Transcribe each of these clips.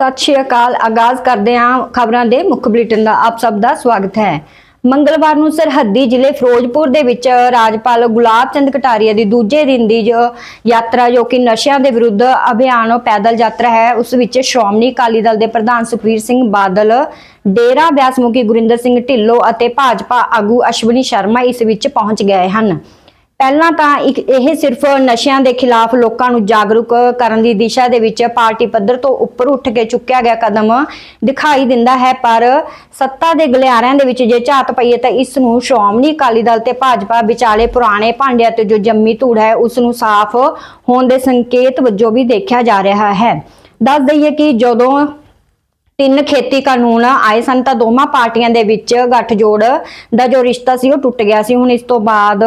ਸਤਿ ਸ਼੍ਰੀ ਅਕਾਲ, ਆਗਾਜ਼ ਕਰਦੇ ਹਾਂ ਖਬਰਾਂ ਦੇ ਮੁੱਖ ਬੁਲੇਟਿਨ ਦਾ। ਆਪ ਸਭ ਦਾ ਸਵਾਗਤ ਹੈ। ਮੰਗਲਵਾਰ ਨੂੰ ਸਰਹੱਦੀ ਜ਼ਿਲ੍ਹੇ ਫਿਰੋਜ਼ਪੁਰ ਦੇ ਵਿੱਚ ਰਾਜਪਾਲ ਗੁਲਾਬ ਚੰਦ ਕਟਾਰੀਆ ਦੀ ਦੂਜੇ ਦਿਨ ਦੀ ਜੋ ਯਾਤਰਾ, ਜੋ ਕਿ ਨਸ਼ਿਆਂ ਦੇ ਵਿਰੁੱਧ ਅਭਿਆਨ ਪੈਦਲ ਯਾਤਰਾ ਹੈ, ਉਸ ਵਿੱਚ ਸ਼੍ਰੋਮਣੀ ਅਕਾਲੀ ਦਲ ਦੇ ਪ੍ਰਧਾਨ ਸੁਖਬੀਰ ਸਿੰਘ ਬਾਦਲ, ਡੇਰਾ ਬਿਆਸ ਮੁਖੀ ਗੁਰਿੰਦਰ ਸਿੰਘ ਢਿੱਲੋਂ ਅਤੇ ਭਾਜਪਾ ਆਗੂ ਅਸ਼ਵਨੀ ਸ਼ਰਮਾ ਇਸ ਵਿੱਚ ਪਹੁੰਚ ਗਏ ਹਨ। ਪਹਿਲਾਂ ਤਾਂ ਇੱਕ ਇਹ ਸਿਰਫ ਨਸ਼ਿਆਂ ਦੇ ਖਿਲਾਫ ਲੋਕਾਂ ਨੂੰ ਜਾਗਰੂਕ ਕਰਨ ਦੀ ਦਿਸ਼ਾ ਦੇ ਵਿੱਚ ਪਾਰਟੀ ਪੱਧਰ ਤੋਂ ਉੱਪਰ ਉੱਠ ਕੇ ਚੁੱਕਿਆ ਗਿਆ ਕਦਮ ਦਿਖਾਈ ਦਿੰਦਾ ਹੈ, ਪਰ ਸੱਤਾ ਦੇ ਗਲਿਆਰਿਆਂ ਦੇ ਵਿੱਚ ਜੇ ਝਾਤ ਪਈਏ ਤਾਂ ਇਸ ਨੂੰ ਸ਼੍ਰੋਮਣੀ ਅਕਾਲੀ ਦਲ ਤੇ ਭਾਜਪਾ ਵਿਚਾਲੇ ਪੁਰਾਣੇ ਭਾਂਡਿਆਂ ਤੇ ਜੋ ਜੰਮੀ ਧੂੜ ਹੈ, ਉਸ ਨੂੰ ਸਾਫ਼ ਹੋਣ ਦੇ ਸੰਕੇਤ ਵਜੋਂ ਵੀ ਦੇਖਿਆ ਜਾ ਰਿਹਾ ਹੈ। ਦੱਸ ਦਈਏ ਕਿ ਜਦੋਂ ਤਿੰਨ ਖੇਤੀ ਕਾਨੂੰਨ ਆਏ ਸਨ ਤਾਂ ਦੋਵਾਂ ਪਾਰਟੀਆਂ ਦੇ ਵਿੱਚ ਗੱਠਜੋੜ ਦਾ ਜੋ ਰਿਸ਼ਤਾ ਸੀ, ਉਹ ਟੁੱਟ ਗਿਆ ਸੀ। ਹੁਣ ਇਸ ਤੋਂ ਬਾਅਦ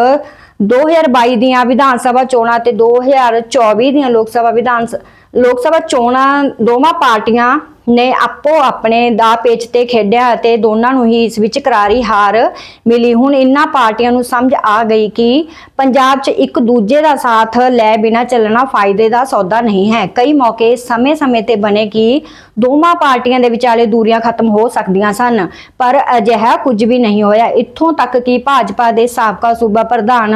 2022 ਦੀਆਂ ਵਿਧਾਨ ਸਭਾ ਚੋਣਾਂ ਤੇ 2024 ਦੀਆਂ ਲੋਕ ਸਭਾ ਵਿਧਾਨ ਸ- ਲੋਕ ਸਭਾ ਚੋਣਾਂ ਦੋਵਾਂ ਪਾਰਟੀਆਂ ਨੇ ਆਪੋ ਆਪਣੇ ਦਾ ਪੇਚ ਤੇ ਖੇਡਿਆ ਅਤੇ ਦੋਨਾਂ ਨੂੰ ਹੀ ਇਸ ਵਿੱਚ ਕਰਾਰੀ ਹਾਰ ਮਿਲੀ। ਹੁਣ ਇਨ੍ਹਾਂ ਪਾਰਟੀਆਂ ਨੂੰ ਸਮਝ ਆ ਗਈ ਕਿ ਪੰਜਾਬ 'ਚ ਇੱਕ ਦੂਜੇ ਦਾ ਸਾਥ ਲੈ ਬਿਨਾ ਚੱਲਣਾ ਫਾਇਦੇ ਦਾ ਸੌਦਾ ਨਹੀਂ ਹੈ। ਕਈ ਮੌਕੇ ਸਮੇਂ-ਸਮੇਂ ਤੇ ਬਣੇ ਕਿ ਦੋਵਾਂ ਪਾਰਟੀਆਂ ਦੇ ਵਿਚਾਲੇ ਦੂਰੀਆਂ ਖਤਮ ਹੋ ਸਕਦੀਆਂ ਸਨ, ਪਰ ਅਜਿਹਾ ਕੁਝ ਵੀ ਨਹੀਂ ਹੋਇਆ। ਇੱਥੋਂ ਤੱਕ ਕਿ ਭਾਜਪਾ ਦੇ ਸਾਬਕਾ ਸੂਬਾ ਪ੍ਰਧਾਨ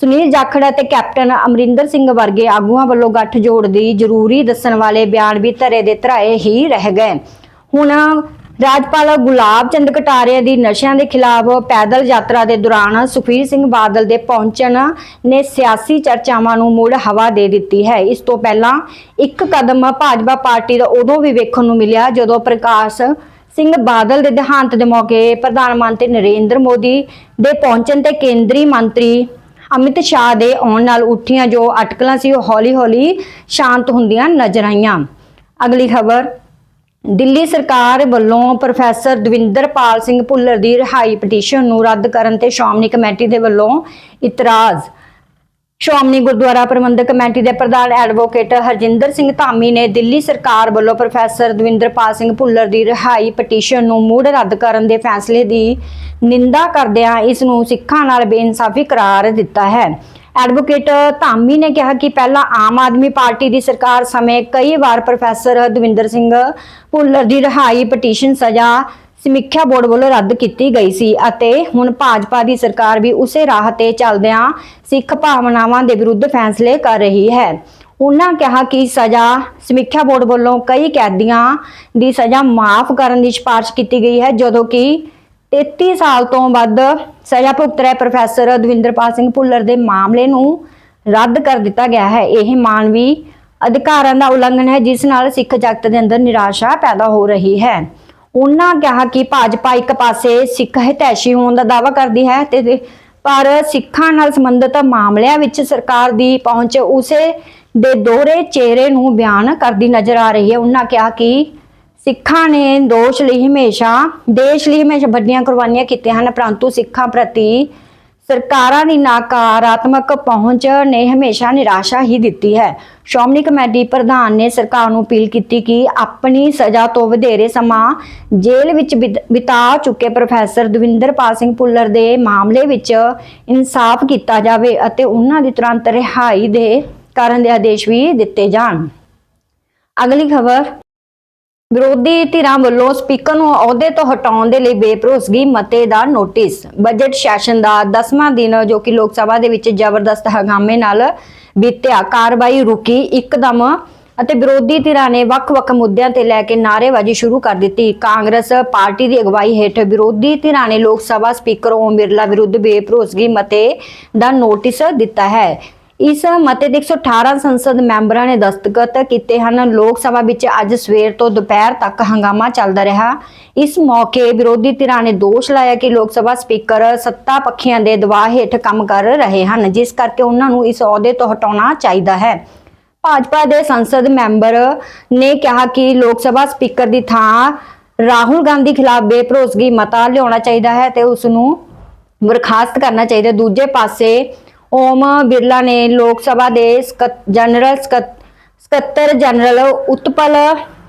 ਸੁਨੀਲ ਜਾਖੜ ਅਤੇ ਕੈਪਟਨ ਅਮਰਿੰਦਰ ਸਿੰਘ ਵਰਗੇ ਆਗੂਆਂ ਵੱਲੋਂ ਗੱਠਜੋੜ ਦੀ ਜ਼ਰੂਰੀ ਦੱਸਣ ਵਾਲੇ ਬਿਆਨ ਵੀ ਧਰੇ ਦੇ ਧਰਾਏ ਹੀ ਰਹਿ ਗਏ। ਹੁਣ ਰਾਜਪਾਲ ਗੁਲਾਬ ਚੰਦ ਕਟਾਰੀਆ ਦੀ ਨਸ਼ਿਆਂ ਦੇ ਖਿਲਾਫ ਪੈਦਲ ਯਾਤਰਾ ਦੇ ਦੌਰਾਨ ਸੁਖਬੀਰ ਸਿੰਘ ਬਾਦਲ ਦੇ ਪਹੁੰਚਣ ਨੇ ਸਿਆਸੀ ਚਰਚਾਵਾਂ ਨੂੰ ਮੁੜ ਹਵਾ ਦੇ ਦਿੱਤੀ ਹੈ। ਇਸ ਤੋਂ ਪਹਿਲਾਂ ਇੱਕ ਕਦਮ ਭਾਜਪਾ ਪਾਰਟੀ ਦਾ ਉਦੋਂ ਵੀ ਵੇਖਣ ਨੂੰ ਮਿਲਿਆ ਜਦੋਂ ਪ੍ਰਕਾਸ਼ ਸਿੰਘ ਬਾਦਲ ਦੇ ਦੇਹਾਂਤ ਦੇ ਮੌਕੇ ਪ੍ਰਧਾਨ ਮੰਤਰੀ ਨਰਿੰਦਰ ਮੋਦੀ ਦੇ ਪਹੁੰਚਣ ਤੇ ਕੇਂਦਰੀ ਮੰਤਰੀ ਅਮਿਤ ਸ਼ਾਹ ਦੇ ਆਉਣ ਨਾਲ ਉੱਠੀਆਂ ਜੋ ਅਟਕਲਾਂ ਸੀ, ਉਹ ਹੌਲੀ-ਹੌਲੀ ਸ਼ਾਂਤ ਹੁੰਦੀਆਂ ਨਜ਼ਰ ਆਈਆਂ। ਅਗਲੀ ਖਬਰ, ਦਿੱਲੀ ਸਰਕਾਰ ਵੱਲੋਂ ਪ੍ਰੋਫੈਸਰ ਦਵਿੰਦਰਪਾਲ ਸਿੰਘ ਭੁੱਲਰ ਦੀ ਰਿਹਾਈ ਪਟੀਸ਼ਨ ਨੂੰ ਰੱਦ ਕਰਨ ਤੇ ਸ਼੍ਰੋਮਣੀ ਕਮੇਟੀ ਦੇ ਵੱਲੋਂ ਇਤਰਾਜ਼। ਸ਼੍ਰੋਮਣੀ ਗੁਰਦੁਆਰਾ ਪ੍ਰਬੰਧਕ ਕਮੇਟੀ ਦੇ ਪ੍ਰਧਾਨ ਐਡਵੋਕੇਟ ਹਰਜਿੰਦਰ ਸਿੰਘ ਧਾਮੀ ਨੇ ਦਿੱਲੀ ਸਰਕਾਰ ਵੱਲੋਂ ਪ੍ਰੋਫੈਸਰ ਦਵਿੰਦਰਪਾਲ ਸਿੰਘ ਭੁੱਲਰ ਦੀ ਰਿਹਾਈ ਪਟੀਸ਼ਨ ਨੂੰ ਮੁੜ ਰੱਦ ਕਰਨ ਦੇ ਫੈਸਲੇ ਦੀ ਨਿੰਦਾ ਕਰਦਿਆਂ ਇਸ ਨੂੰ ਸਿੱਖਾਂ ਨਾਲ ਬੇਇਨਸਾਫੀ ਕਰਾਰ ਦਿੱਤਾ ਹੈ। ਐਡਵੋਕੇਟ ਧਾਮੀ ਨੇ ਕਿਹਾ ਕਿ ਪਹਿਲਾਂ ਆਮ ਆਦਮੀ ਪਾਰਟੀ ਦੀ ਸਰਕਾਰ ਸਮੇਂ ਕਈ ਵਾਰ ਪ੍ਰੋਫੈਸਰ ਦਵਿੰਦਰ ਸਿੰਘ ਭੁੱਲਰ ਦੀ ਰਿਹਾਈ ਪਟੀਸ਼ਨ ਸਜ਼ਾ ਸਮੀਖਿਆ ਬੋਰਡ ਵੱਲੋਂ ਰੱਦ ਕੀਤੀ ਗਈ ਸੀ ਅਤੇ ਹੁਣ ਭਾਜਪਾ ਦੀ ਸਰਕਾਰ ਵੀ ਉਸੇ ਰਾਹ ਤੇ ਚੱਲਦਿਆਂ ਸਿੱਖ ਭਾਵਨਾਵਾਂ ਦੇ ਵਿਰੁੱਧ ਫੈਸਲੇ ਕਰ ਰਹੀ ਹੈ। ਉਹਨਾਂ ਕਿਹਾ ਕਿ ਸਜ਼ਾ ਸਮੀਖਿਆ ਬੋਰਡ ਵੱਲੋਂ ਕਈ ਕੈਦੀਆਂ ਦੀ ਸਜ਼ਾ ਮਾਫ ਕਰਨ ਦੀ ਸਿਫਾਰਿਸ਼ ਕੀਤੀ ਗਈ ਹੈ, ਜਦੋਂ ਕਿ 33 ਸਾਲ ਤੋਂ ਵੱਧ ਸਜ਼ਾ ਭੁਗਤ ਰਹੇ ਪ੍ਰੋਫੈਸਰ ਦਵਿੰਦਰਪਾਲ ਸਿੰਘ ਭੁੱਲਰ ਦੇ ਮਾਮਲੇ ਨੂੰ ਰੱਦ ਕਰ ਦਿੱਤਾ ਗਿਆ ਹੈ। ਇਹ ਮਾਨਵੀ ਅਧਿਕਾਰਾਂ ਦਾ ਉਲੰਘਣ ਹੈ, ਜਿਸ ਨਾਲ ਸਿੱਖ ਜਗਤ ਦੇ ਅੰਦਰ ਨਿਰਾਸ਼ਾ ਪੈਦਾ ਹੋ ਰਹੀ ਹੈ। ਉਹਨਾਂ ਕਿਹਾ ਕਿ ਭਾਜਪਾ ਇੱਕ ਪਾਸੇ ਸਿੱਖ ਹਿਤੈਸ਼ੀ ਹੋਣ ਦਾ ਦਾਅਵਾ ਕਰਦੀ ਹੈ ਤੇ ਪਰ ਸਿੱਖਾਂ ਨਾਲ ਸੰਬੰਧਿਤ ਮਾਮਲਿਆਂ ਵਿੱਚ ਸਰਕਾਰ ਦੀ ਪਹੁੰਚ ਉਸੇ ਦੇ ਦੋਹਰੇ ਚਿਹਰੇ ਨੂੰ ਬਿਆਨ ਕਰਦੀ ਨਜ਼ਰ ਆ ਰਹੀ ਹੈ। ਉਹਨਾਂ ਕਿਹਾ ਕਿ ਸਿੱਖਾਂ ਨੇ ਦੋਸ਼ ਲਈ ਹਮੇਸ਼ਾ ਦੇਸ਼ ਲਈ ਹਮੇਸ਼ਾ ਵੱਡੀਆਂ ਕੁਰਬਾਨੀਆਂ ਕੀਤੀਆਂ ਹਨ, ਪਰੰਤੂ ਸਿੱਖਾਂ ਪ੍ਰਤੀ ਸਰਕਾਰਾਂ ਦੀ ਨਕਾਰਾਤਮਕ ਪਹੁੰਚ ਨੇ ਹਮੇਸ਼ਾ ਨਿਰਾਸ਼ਾ ਹੀ ਦਿੱਤੀ ਹੈ। ਸ਼੍ਰੋਮਣੀ ਕਮੇਟੀ ਪ੍ਰਧਾਨ ਨੇ ਸਰਕਾਰ ਨੂੰ ਅਪੀਲ ਕੀਤੀ ਕਿ ਆਪਣੀ ਸਜ਼ਾ ਤੋਂ ਵਧੇਰੇ ਸਮਾਂ ਜੇਲ੍ਹ ਵਿੱਚ ਬਿਤ- ਬਿਤਾ ਚੁੱਕੇ ਪ੍ਰੋਫੈਸਰ ਦਵਿੰਦਰਪਾਲ ਸਿੰਘ ਭੁੱਲਰ ਦੇ ਮਾਮਲੇ ਵਿੱਚ ਇਨਸਾਫ ਕੀਤਾ ਜਾਵੇ ਅਤੇ ਉਹਨਾਂ ਦੀ ਤੁਰੰਤ ਰਿਹਾਈ ਦੇ ਕਰਨ ਦੇ ਆਦੇਸ਼ ਵੀ ਦਿੱਤੇ ਜਾਣ। ਅਗਲੀ ਖਬਰ ਵਿਰੋਧੀ ਧਿਰਾਂ ਵੱਲੋਂ ਸਪੀਕਰ ਨੂੰ ਅਹੁਦੇ ਤੋਂ ਹਟਾਉਣ ਦੇ ਲਈ ਬੇਭਰੋਸਗੀ ਮਤੇ ਦਾ ਨੋਟਿਸ। ਬਜਟ ਸੈਸ਼ਨ ਦਾ 10ਵਾਂ ਦਿਨ, ਜੋ ਕਿ ਲੋਕ ਸਭਾ ਦੇ ਵਿੱਚ ਜ਼ਬਰਦਸਤ ਹੰਗਾਮੇ ਨਾਲ ਬੀਤਿਆ, ਕਾਰਵਾਈ ਰੁਕੀ ਇੱਕਦਮ ਅਤੇ ਵਿਰੋਧੀ ਧਿਰਾਂ ਨੇ ਵੱਖ-ਵੱਖ ਮੁੱਦਿਆਂ ਤੇ ਲੈ ਕੇ ਨਾਅਰੇਬਾਜ਼ੀ ਸ਼ੁਰੂ ਕਰ ਦਿੱਤੀ। ਕਾਂਗਰਸ ਪਾਰਟੀ ਦੀ ਅਗਵਾਈ ਹੇਠ ਵਿਰੋਧੀ ਧਿਰਾਂ ਨੇ ਲੋਕ ਸਭਾ ਸਪੀਕਰ ਓਮ ਬਿਰਲਾ ਵਿਰੁੱਧ ਬੇਭਰੋਸਗੀ ਮਤੇ ਦਾ ਨੋਟਿਸ ਦਿੱਤਾ ਹੈ। ਇਸ ਮਤੇ ਦੇ 118 ਸੰਸਦ ਮੈਂਬਰਾਂ ਨੇ ਦਸਤਖਤ ਕੀਤੇ ਹਨ। ਲੋਕ ਸਭਾ ਵਿੱਚ ਅੱਜ ਸਵੇਰ ਤੋਂ ਦੁਪਹਿਰ ਤੱਕ ਹੰਗਾਮਾ ਚੱਲਦਾ ਰਿਹਾ। ਇਸ ਮੌਕੇ ਵਿਰੋਧੀ ਧਿਰਾਂ ਨੇ ਦੋਸ਼ ਲਾਇਆ ਕਿ ਲੋਕ ਸਭਾ ਸਪੀਕਰ ਸੱਤਾ ਪੱਖੀਆਂ ਦੇ ਦਬਾਅ ਹੇਠ ਕੰਮ ਕਰ ਰਹੇ ਹਨ। ਜਿਸ ਕਰਕੇ ਉਹਨਾਂ ਨੂੰ ਇਸ ਅਹੁਦੇ ਤੋਂ ਹਟਾਉਣਾ ਚਾਹੀਦਾ ਹੈ। ਭਾਜਪਾ ਦੇ ਸੰਸਦ ਮੈਂਬਰ ਨੇ ਕਿਹਾ ਕਿ ਲੋਕ ਸਭਾ ਸਪੀਕਰ ਦੀ ਥਾਂ ਰਾਹੁਲ ਗਾਂਧੀ ਖਿਲਾਫ ਬੇਭਰੋਸਗੀ ਮਤਾ ਲਿਆਉਣਾ ਚਾਹੀਦਾ ਹੈ ਤੇ ਉਸ ਨੂੰ ਬਰਖਾਸਤ ਕਰਨਾ ਚਾਹੀਦਾ ਦੂਜੇ ਪਾਸੇ ਓਮ ਬਿਰਲਾ ਨੇ ਲੋਕ ਸਭਾ ਦੇ ਜਨਰਲ ਸਕੱਤਰ ਜਨਰਲ ਉਤਪਲ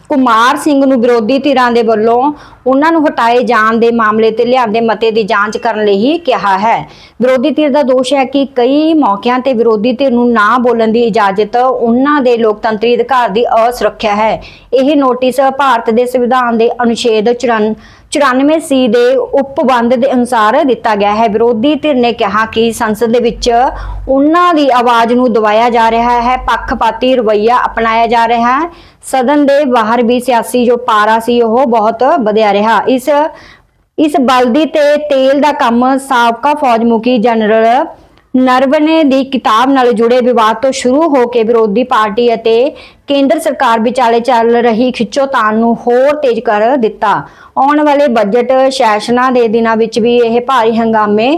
ਕੁਮਾਰ ਸਿੰਘ ਨੂੰ ਵਿਰੋਧੀ ਧਿਰਾਂ ਦੇ ਵੱਲੋਂ ਉਹਨਾਂ ਨੂੰ ਹਟਾਏ ਜਾਣ ਦੇ ਮਾਮਲੇ ਤੇ ਲਿਆਂਦੇ ਮਤੇ ਦੀ ਜਾਂਚ ਕਰਨ ਲਈ ਹੀ ਕਿਹਾ ਹੈ। ਵਿਰੋਧੀ ਧਿਰ ਦਾ ਦੋਸ਼ ਹੈ ਕਿ ਕਈ ਮੌਕਿਆਂ ਤੇ ਵਿਰੋਧੀ ਧਿਰ ਨੂੰ ਨਾ ਬੋਲਣ ਦੀ ਇਜਾਜ਼ਤ ਉਹਨਾਂ ਦੇ ਲੋਕਤੰਤਰੀ ਅਧਿਕਾਰ ਦੀ ਅਸੁਰੱਖਿਆ ਹੈ। ਇਹ ਨੋਟਿਸ ਭਾਰਤ ਦੇ ਸੰਵਿਧਾਨ ਦੇ ਅਨੁਛੇਦ 94 ਸੀ ਦੇ ਉਪਬੰਧ ਦੇ ਅਨੁਸਾਰ ਦਿੱਤਾ ਗਿਆ ਹੈ। ਵਿਰੋਧੀ ਧਿਰ ਨੇ ਕਿਹਾ ਕਿ ਸੰਸਦ ਦੇ ਵਿੱਚ ਉਹਨਾਂ ਦੀ ਆਵਾਜ਼ ਨੂੰ ਦਬਾਇਆ ਜਾ ਰਿਹਾ ਹੈ। ਪੱਖਪਾਤੀ ਰਵਈਆ ਅਪਣਾਇਆ ਜਾ ਰਿਹਾ ਹੈ। ਸਦਨ ਦੇ ਬਾਹਰ ਵੀ ਸਿਆਸੀ ਜੋ ਪਾਰਾ ਸੀ, ਉਹ ਬਹੁਤ ਵਧਿਆ ਰਿਹਾ। ਇਸ ਇਸ ਬਲਦੀ ਤੇ ਤੇਲ ਦਾ ਕੰਮ ਸਾਬਕਾ ਫੌਜ ਮੁਖੀ ਜਨਰਲ ਨਰਵਨੇ ਦੀ ਕਿਤਾਬ ਨਾਲ ਜੁੜੇ ਵਿਵਾਦ ਤੋਂ ਸ਼ੁਰੂ ਹੋ ਕੇ ਵਿਰੋਧੀ ਪਾਰਟੀ ਅਤੇ ਕੇਂਦਰ ਸਰਕਾਰ ਵਿਚਾਲੇ ਚੱਲ ਰਹੀ ਖਿੱਚੋਤਾਣ ਨੂੰ ਹੋਰ ਤੇਜ਼ ਕਰ ਦਿੱਤਾ। ਆਉਣ ਵਾਲੇ ਬਜਟ ਸੈਸ਼ਨਾਂ ਦੇ ਦਿਨਾਂ ਵਿੱਚ ਵੀ ਇਹ ਭਾਰੀ ਹੰਗਾਮੇ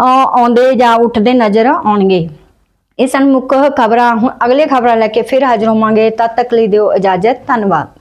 ਆਉਂਦੇ ਜਾਂ ਉੱਠਦੇ ਨਜ਼ਰ ਆਉਣਗੇ। ਇਹ ਸਨ ਮੁੱਖ ਖਬਰਾਂ। ਹੁਣ ਅਗਲੇ ਖਬਰਾਂ ਲੈ ਕੇ ਫਿਰ ਹਾਜ਼ਰ ਹੋਵਾਂਗੇ। ਤਦ ਤੱਕ ਲਈ ਦਿਓ ਇਜਾਜ਼ਤ। ਧੰਨਵਾਦ।